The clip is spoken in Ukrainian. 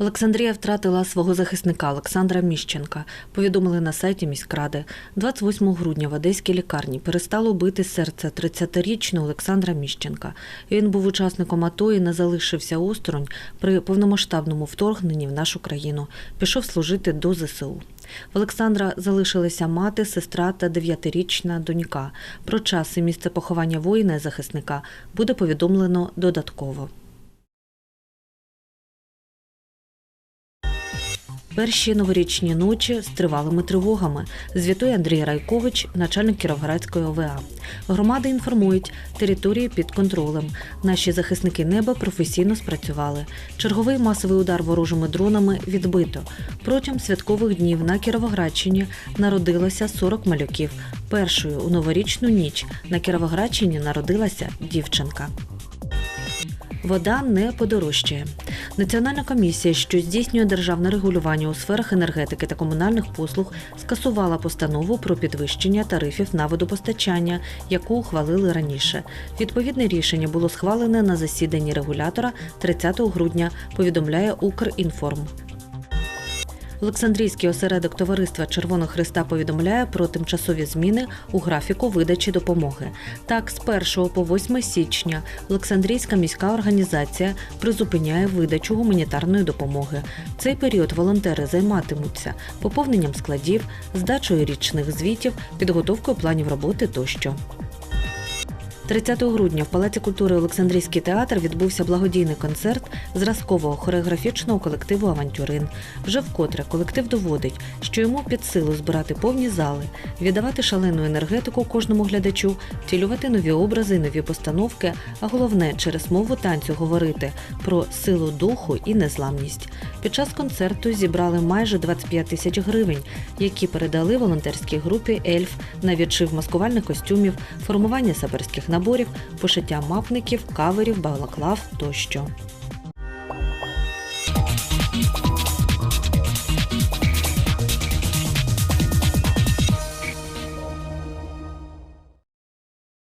Олександрія втратила свого захисника Олександра Міщенка. Повідомили на сайті міськради. 28 грудня в одеській лікарні перестало бити серце 30-річного Олександра Міщенка. Він був учасником АТО і не залишився осторонь при повномасштабному вторгненні в нашу країну. Пішов служити до ЗСУ. В Олександра залишилися мати, сестра та дев'ятирічна донька. Про час і місце поховання воїна і захисника буде повідомлено додатково. Перші новорічні ночі з тривалими тривогами, звітує Андрій Райкович, начальник Кіровоградської ОВА. Громади інформують, території під контролем. Наші захисники неба професійно спрацювали. Черговий масовий удар ворожими дронами відбито. Протягом святкових днів на Кіровоградщині народилося 40 малюків. Першою у новорічну ніч на Кіровоградщині народилася дівчинка. Вода не подорожчає. Національна комісія, що здійснює державне регулювання у сферах енергетики та комунальних послуг, скасувала постанову про підвищення тарифів на водопостачання, яку ухвалили раніше. Відповідне рішення було схвалене на засіданні регулятора 30 грудня. Повідомляє Укрінформ. Олександрійський осередок товариства Червоного Христа повідомляє про тимчасові зміни у графіку видачі допомоги. Так, з 1 по 8 січня Олександрійська міська організація призупиняє видачу гуманітарної допомоги. В цей період волонтери займатимуться поповненням складів, здачею річних звітів, підготовкою планів роботи тощо. 30 грудня в Палаці культури Олександрійський театр відбувся благодійний концерт зразкового хореографічного колективу Авантюрин. Вже вкотре колектив доводить, що йому під силу збирати повні зали, віддавати шалену енергетику кожному глядачу, втілювати нові образи, нові постановки, а головне через мову танцю говорити про силу духу і незламність. Під час концерту зібрали майже 25 тисяч гривень, які передали волонтерській групі Ельф на відшив маскувальних костюмів, формування саперських наборів, пошиття мапників, каверів, балаклав тощо.